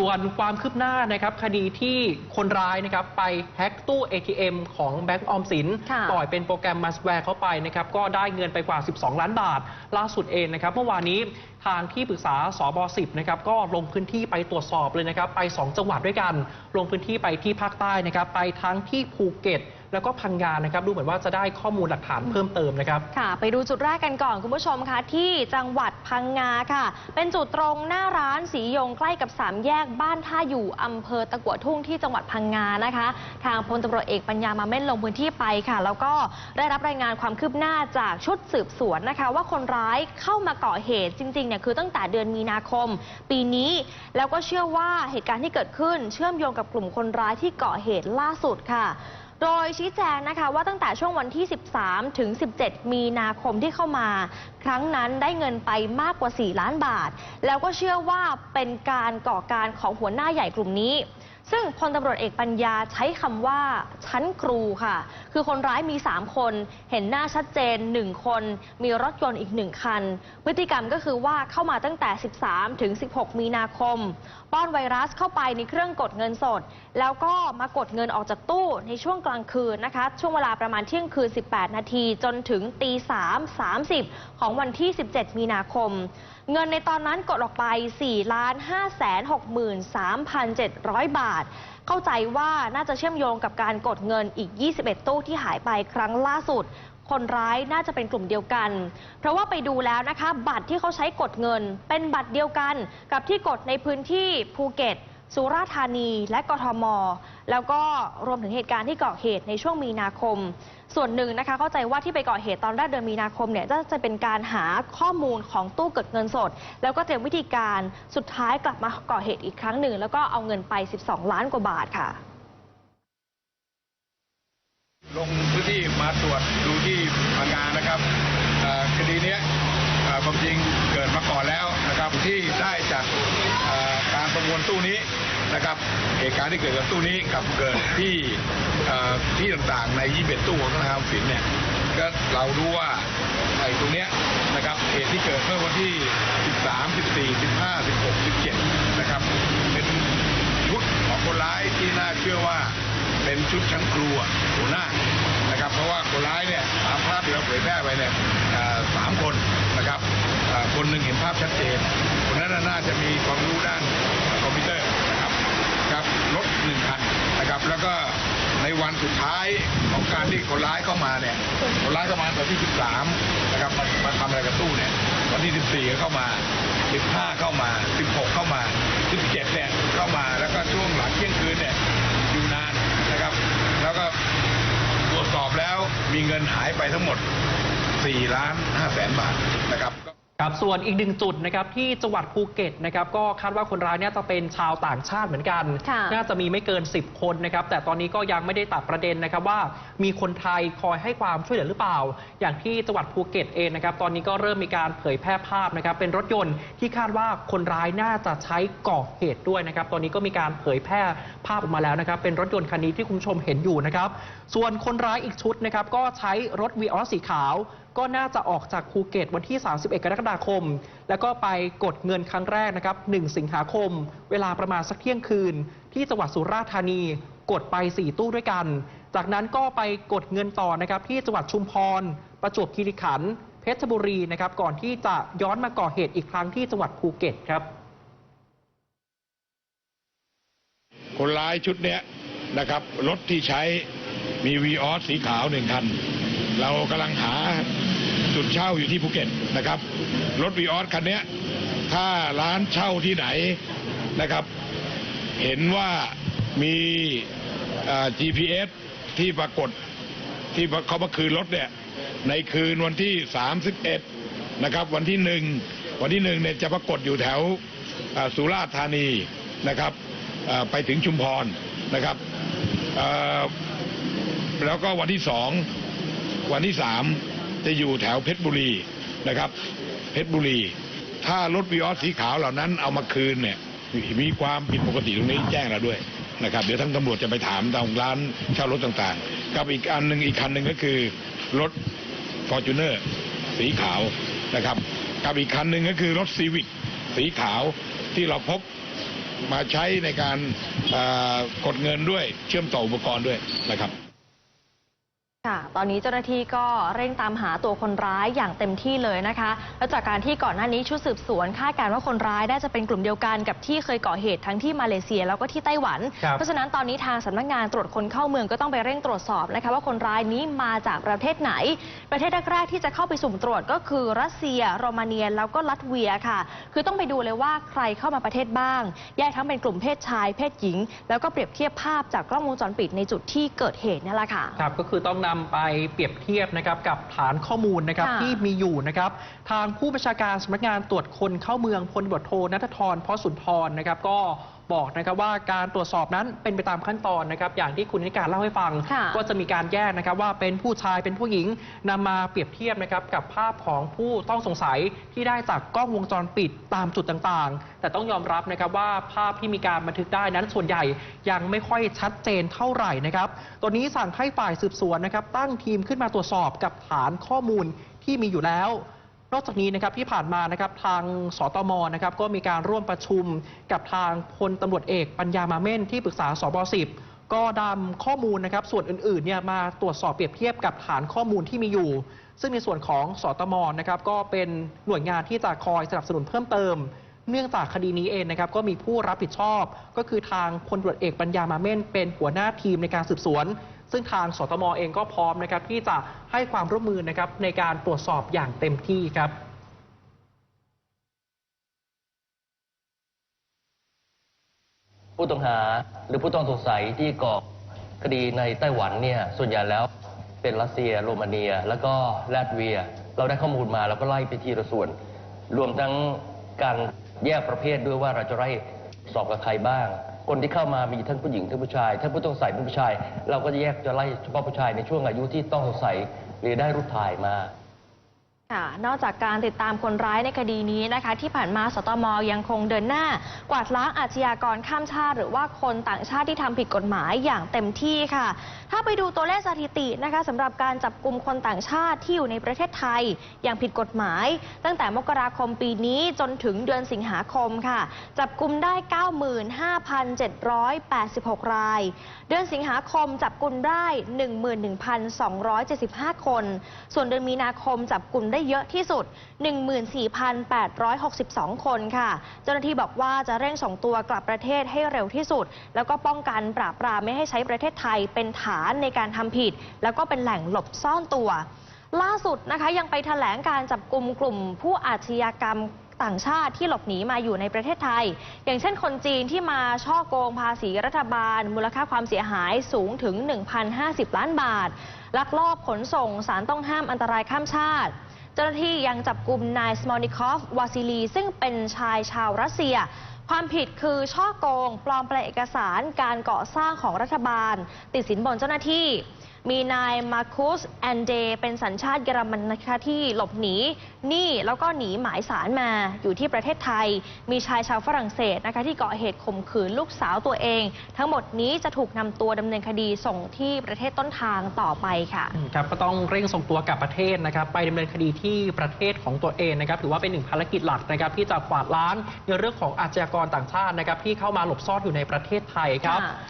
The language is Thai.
ส่วนความคืบหน้านะครับคดีที่คนร้ายนะครับไปแฮ็กตู้ ATM ของแบงก์ออมสินค่ะปล่อยเป็นโปรแกรมมาสแวร์เข้าไปนะครับก็ได้เงินไปกว่า 12 ล้านบาท ล่าสุดเองนะครับเมื่อวานนี้ทางที่ปรึกษาสบ10นะครับก็ลงพื้นที่ไปตรวจสอบเลยนะครับไป 2 จังหวัดด้วยกัน ลงพื้นที่ไปที่ภาคใต้นะครับไปทั้งที่ภูเก็ต แล้วก็พังงานนะครับดูเหมือนว่าจะได้ข้อมูลหลักฐานเพิ่มเติมนะครับค่ะ ไปดูจุดแรกกันก่อนคุณผู้ชมคะที่จังหวัดพังงาค่ะ เป็นจุดตรงหน้าร้านสียงใกล้กับสามแยกบ้านท่าอยู่อำเภอตะกัวทุ่งที่จังหวัดพังงานะคะ ทางพลตำรวจเอกปัญญามาเม่นลงพื้นที่ไปค่ะ แล้วก็ได้รับรายงานความคืบหน้าจากชุดสืบสวนนะคะ ว่าคนร้ายเข้ามาก่อเหตุจริงๆเนี่ยคือตั้งแต่เดือนมีนาคม ปีนี้แล้วก็เชื่อว่าเหตุการณ์ที่เกิดขึ้น เชื่อมโยงกับกลุ่มคนร้ายที่ก่อเหตุล่าสุดค่ะ โดยชี้แจงนะคะว่าตั้งแต่ช่วงวันที่ 13 ถึง 17 มีนาคมที่เข้ามา ครั้งนั้นได้เงินไปมากกว่า 4 ล้านบาท แล้วก็เชื่อว่าเป็นการก่อการของหัวหน้าใหญ่กลุ่มนี้ ซึ่งพลตำรวจเอกปัญญาใช้คำว่าชั้นครูค่ะ คือคนร้ายมี 3 คน เห็นหน้าชัดเจน 1 คน มีรถยนต์อีก 1 คัน พฤติกรรมก็คือว่าเข้ามาตั้งแต่ 13 ถึง 16 มีนาคม ป้อนไวรัสเข้าไปในเครื่องกดเงินสด แล้วก็มากดเงินออกจากตู้ในช่วงกลางคืนนะคะ ช่วงเวลาประมาณเที่ยงคืน 18 นาทีจนถึงตี3 30 ของวันที่ 17 มีนาคม เงินในตอนนั้นกดออกไป 4 ล้าน5แสน63,700 บาท เข้าใจว่าน่าจะเชื่อมโยงกับการกดเงินอีก 21 ตู้ที่หายไปครั้งล่าสุด คนร้ายน่าจะเป็นกลุ่มเดียวกัน เพราะว่าไปดูแล้วนะคะ บัตรที่เขาใช้กดเงิน เป็นบัตรเดียวกัน กับที่กดในพื้นที่ภูเก็ต สุราษฎร์ธานีและกทม แล้วก็รวมถึงเหตุการณ์ที่ก่อเหตุในช่วงมีนาคม ส่วนหนึ่งนะคะเข้าใจว่าที่ไปก่อเหตุตอนแรกเดือนมีนาคมเนี่ยจะจะเป็นการหาข้อมูลของตู้เกิดเงินสด แล้วก็เตรียมวิธีการสุดท้ายกลับมาก่อเหตุอีกครั้งหนึ่ง แล้วก็เอาเงินไป 12 ล้านกว่าบาทค่ะ ลงพื้นที่มาตรวจดูที่พังงานนะครับคดีนี้ความจริงเกิดมาก่อนแล้วนะครับที่ได้จากการประมวลตู้นี้ นะครับเหตุการณ์ที่เกิดกับตู้นี้กับเกิดที่ที่ต่างๆใน21ตู้ของธนาคารสินเนี่ยก็เรารู้ว่าไอ้ตรงเนี้ยนะครับเหตุที่เกิดเมื่อวันที่ 13 14 15 16 17 นะครับ เป็นชุดของคนร้ายที่น่าเชื่อว่าเป็นชุดชั้นครูอะหัวหน้านะครับ เพราะว่าคนร้ายเนี่ยตามภาพที่เราเผยแพร่ไปเนี่ยสามคนนะครับคนหนึ่งเห็นภาพชัดเจนคนนั้นน่าจะมีความรู้ด้านคอมพิวเตอร์นะครับครับรถหนึ่งคั นะครับแล้วก็ในวันสุดท้ายของการที่คนร้ายเข้ามาเนี่ยคนร้ายเข้ามาตอนที่ 13 นะครับมามาทำอะไรกับตู้เนี่ยวันที่ 14 เข้ามา 15 เข้ามา 16 เข้ามา 17 เนี่ยเข้ามาแล้วก็ช่วงหลังเที่ยงคืนเนี่ยอยู่นานนะครับ แล้วก็ตรวจสอบแล้วมีเงินหายไปทั้งหมด 4 ล้าน5แสนบาทนะครับ ครับส่วนอีกหนึ่งจุดนะครับที่จังหวัดภูเก็ตนะครับก็คาดว่าคนร้ายเนี่ยจะเป็นชาวต่างชาติเหมือนกัน ค่ะน่าจะมีไม่เกิน 10 คนนะครับแต่ตอนนี้ก็ยังไม่ได้ตัดประเด็นนะครับว่ามีคนไทยคอยให้ความช่วยเหลือหรือเปล่า อย่างที่จังหวัดภูเก็ตเองนะครับตอนนี้ก็เริ่มมีการเผยแพร่ภาพนะครับเป็นรถยนต์ที่คาดว่าคนร้ายน่าจะใช้ก่อเหตุด้วยนะครับตอนนี้ก็มีการเผยแพร่ภาพออกมาแล้วนะครับเป็นรถยนต์คันนี้ที่คุณผู้ชมเห็นอยู่นะครับส่วนคนร้ายอีกชุดนะครับก็ใช้รถวีออสสีขาว ก็น่าจะออกจากภูเก็ตวันที่ 31 กรกฎาคม แล้วก็ไปกดเงินครั้งแรกนะครับ 1 สิงหาคม เวลาประมาณสักเที่ยงคืน ที่จังหวัดสุราษฎร์ธานี กดไป 4 ตู้ด้วยกัน จากนั้นก็ไปกดเงินต่อนะครับที่จังหวัดชุมพร ประจวบคีรีขันธ์ เพชรบุรีนะครับ ก่อนที่จะย้อนมาก่อเหตุอีกครั้งที่จังหวัดภูเก็ตครับ คนร้ายชุดเนี้ยนะครับรถที่ใช้มีวีออสสีขาวหนึ่งคัน เรากำลังหาจุดเช่าอยู่ที่ภูเก็ตนะครับ รถวีออสคันนี้ถ้าร้านเช่าที่ไหนนะครับ เห็นว่ามี GPS ที่ปรากฏที่เขามาคืนรถเนี่ยในคืนวันที่ 31 นะครับ วันที่หนึ่งวันที่หนึ่งเนี่ยจะปรากฏอยู่แถวสุราษฎร์ธานีนะครับไปถึงชุมพรนะครับแล้วก็วันที่สอง วันที่สามจะอยู่แถวเพชรบุรีนะครับเพชรบุรี ถ้ารถวีออสสีขาวเหล่านั้นเอามาคืนเนี่ยมีความผิดปกติตรงนี้แจ้งเราด้วยนะครับเดี๋ยวทั้งตำรวจจะไปถามตามร้านเช่ารถต่างๆ กับอีกอันหนึ่งอีกคันหนึ่งก็คือรถฟอร์จูเนอร์สีขาวนะครับกับอีกคันหนึ่งก็คือรถซีวิกสีขาวที่เราพบมาใช้ในการกดเงินด้วยเชื่อมต่ออุปกรณ์ด้วยนะครับ ค่ะ ตอนนี้เจ้าหน้าที่ก็เร่งตามหาตัวคนร้ายอย่างเต็มที่เลยนะคะ แล้วจากการที่ก่อนหน้านี้ชุดสืบสวนคาดการณ์ว่าคนร้ายน่าจะเป็นกลุ่มเดียวกันกับที่เคยก่อเหตุทั้งที่มาเลเซียแล้วก็ที่ไต้หวัน ครับเพราะฉะนั้นตอนนี้ทางสำนักงานตรวจคนเข้าเมืองก็ต้องไปเร่งตรวจสอบนะคะว่าคนร้ายนี้มาจากประเทศไหน ประเทศแรกๆที่จะเข้าไปสุ่มตรวจก็คือรัสเซียโรมาเนียแล้วก็ลัตเวียค่ะ คือต้องไปดูเลยว่าใครเข้ามาประเทศบ้าง แยกทั้งเป็นกลุ่มเพศชายเพศหญิง แล้วก็เปรียบเทียบภาพจากกล้องวงจรปิดในจุดที่เกิดเหตุนี่แหละค่ะ ครับก็คือต้องนำไปเปรียบเทียบนะครับกับฐานข้อมูลนะครับค่ะที่มีอยู่นะครับทางผู้บัญชาการสำนักงานตรวจคนเข้าเมืองพลตำรวจโทนัทธรเพราะสุนทรนะครับก็ บอกนะครับว่าการตรวจสอบนั้นเป็นไปตามขั้นตอนนะครับ อย่างที่คุณนิการเล่าให้ฟังค่ะก็จะมีการแยกนะครับว่าเป็นผู้ชายเป็นผู้หญิงนำมาเปรียบเทียบนะครับกับภาพของผู้ต้องสงสัยที่ได้จากกล้องวงจรปิดตามจุดต่างๆ แต่ต้องยอมรับนะครับว่าภาพที่มีการบันทึกได้นั้นส่วนใหญ่ยังไม่ค่อยชัดเจนเท่าไหร่นะครับตัวนี้สั่งให้ฝ่ายสืบสวนนะครับตั้งทีมขึ้นมาตรวจสอบกับฐานข้อมูลที่มีอยู่แล้ว นอกจากนี้นะครับที่ผ่านมานะครับทางสตมนะครับก็มีการร่วมประชุมกับทางพลตำรวจเอกปัญญามาเม่นที่ปรึกษาสบ10ก็นำข้อมูลนะครับส่วนอื่นๆเนี่ยมาตรวจสอบเปรียบเทียบกับฐานข้อมูลที่มีอยู่ ซึ่งในส่วนของสตมนะครับก็เป็นหน่วยงานที่จะคอยสนับสนุนเพิ่มเติม เนื่องจากคดีนี้เองนะครับก็มีผู้รับผิดชอบ ก็คือทางพลตำรวจเอกปัญญามาเม่นเป็นหัวหน้าทีมในการสืบสวน ซึ่งทางสตมเองก็พร้อมนะครับที่จะให้ความร่วมมือนะครับในการตรวจสอบอย่างเต็มที่ครับผู้ต้องหาหรือผู้ต้องสงสัยที่ก่อคดีในไต้หวันเนี่ยส่วนใหญ่แล้วเป็นรัสเซียโรมาเนีย แล้วก็ลาตเวีย เราได้ข้อมูลมาเราก็ไล่ไปทีละส่วน รวมทั้งการแยกประเภทด้วยว่าเราจะไล่สอบกับใครบ้าง คนที่เข้ามามีทั้งผู้หญิงทั้งผู้ชายถ้าผู้ต้องใส่เป็นผู้ชาย เราก็จะแยกจะไล่เฉพาะผู้ชายในช่วงอายุที่ต้องสงสัยหรือได้รูปถ่ายมา นอกจากการติดตามคนร้ายในคดีนี้นะคะ ที่ผ่านมาสตมยังคงเดินหน้า กวาดล้างอาชญากรข้ามชาติ หรือว่าคนต่างชาติที่ทำผิดกฎหมายอย่างเต็มที่ค่ะ ถ้าไปดูตัวเลขสถิตินะคะสำหรับการจับกลุ่มคนต่างชาติที่อยู่ในประเทศไทย อย่างผิดกฎหมาย ตั้งแต่มกราคมปีนี้จนถึงเดือนสิงหาคมค่ะ จับกลุ่มได้ 95,786 ราย เดือนสิงหาคมจับกลุ่มได้ 11,275 คน ส่วนเดือนมีนาคมจับกลุ่มได้เยอะที่สุด 14,862 คนค่ะ เจ้าหน้าที่บอกว่าจะเร่งส่งตัวกลับประเทศให้เร็วที่สุด แล้วก็ป้องกันปราบปรามไม่ให้ใช้ประเทศไทยเป็นฐานในการทำผิด แล้วก็เป็นแหล่งหลบซ่อนตัว ล่าสุดนะคะยังไปแถลงการจับกลุ่มกลุ่มผู้อาชญากรรมต่างชาติที่หลบหนีมาอยู่ในประเทศไทย อย่างเช่นคนจีนที่มาช่อโกงภาษีรัฐบาล มูลค่าความเสียหายสูงถึง 1,050 ล้านบาท ลักลอบขนส่งสารต้องห้ามอันตรายข้ามชาติ เจ้าหน้าที่ยังจับกลุ่มนายสมอนิคอฟวาซิลี ซึ่งเป็นชายชาวรัสเซีย ความผิดคือช่อโกง ปลอมแปลงเอกสารการก่อสร้างของรัฐบาล ติดสินบนเจ้าหน้าที่มีนายมาคุสแอนเดเป็นสัญชาติเยอรมันนะคะที่หลบหนีหนี้แล้วก็หนีหมายสารมาอยู่ที่ประเทศไทย มีชายชาวฝรั่งเศสนะคะที่ก่อเหตุข่มขืนลูกสาวตัวเอง ทั้งหมดนี้จะถูกนำตัวดำเนินคดีส่งที่ประเทศต้นทางต่อไปค่ะอืมครับก็ต้องเร่งส่งตัวกลับประเทศนะครับไปดำเนินคดีที่ประเทศของตัวเองนะครับถือว่าเป็นหนึ่งภารกิจหลักนะครับที่จะกวาดล้างในเรื่องของอาชญากรต่างชาตินะครับที่เข้ามาหลบซ่อนอยู่ในประเทศไทยครับค่ะ